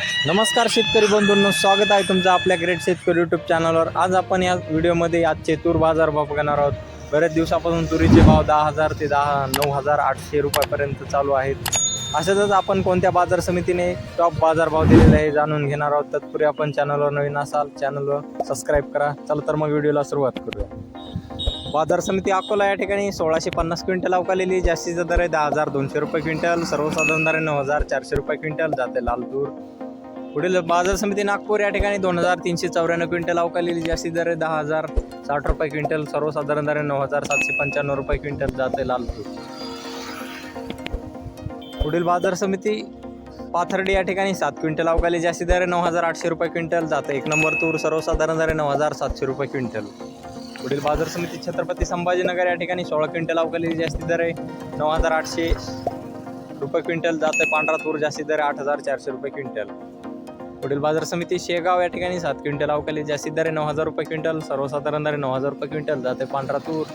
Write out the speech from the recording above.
नमस्कार शेतकरी बंधूंनो स्वागत आहे तुमचं आपल्या ग्रेट शेतकरी यूट्यूब चॅनलवर आज आपण या व्हिडिओमध्ये आजचे तूर बाजार भाव बघणार आहोत. बऱ्याच दिवसापासून तुरीचे भाव दहा हजार ते दहा नऊ हजार आठशे रुपयापर्यंत चालू आहेत. अशातच आपण कोणत्या बाजार समितीने टॉप बाजार भाव दिलेला आहे जाणून घेणार आहोत. तत्पूर्वी आपण चॅनलवर नवीन असाल चॅनलवर सबस्क्राईब करा. चला तर मग व्हिडिओला सुरुवात करूया. बाजार समिती अकोला या ठिकाणी सोळाशे पन्नास क्विंटल अवकालेली जास्तीचा दर आहे दहा हजार दोनशे रुपये क्विंटल सर्वसाधारण दर आहे नऊ हजार चारशे रुपये क्विंटल जाते लाल तूर. पुढील बाजार समिती नागपूर या ठिकाणी दोन हजार तीनशे चौऱ्याण्णव क्विंटल अवकालेली जास्ती दर आहे दहा हजार साठ रुपये क्विंटल सर्वसाधारण दर आहे नऊ हजार सातशे पंच्याण्णव रुपये क्विंटल जाते लाल तूर. पुढील बाजार समिती पाथर्डी या ठिकाणी सात क्विंटल अवकाली जास्ती दर आहे नऊ हजार आठशे रुपये क्विंटल जाते. एक नंबर तूर सर्वसाधारण दर आहे नऊ हजार सातशे रुपये क्विंटल. पुढील बाजार समिती छत्रपती संभाजीनगर या ठिकाणी सोळा क्विंटल अवकाली जास्ती दर आहे नऊ हजार आठशे रुपये क्विंटल जाते. पांढरा तूर जास्ती दर आहे आठ हजार चारशे रुपये क्विंटल. पुढील बाजार समिती शेगाव या ठिकाणी सात क्विंटल अवकाली जास्तीत दरे नऊ हजार रुपये क्विंटल सर्वसाधारण दरे नऊ हजार रुपये क्विंटल जाते पांढरा तूर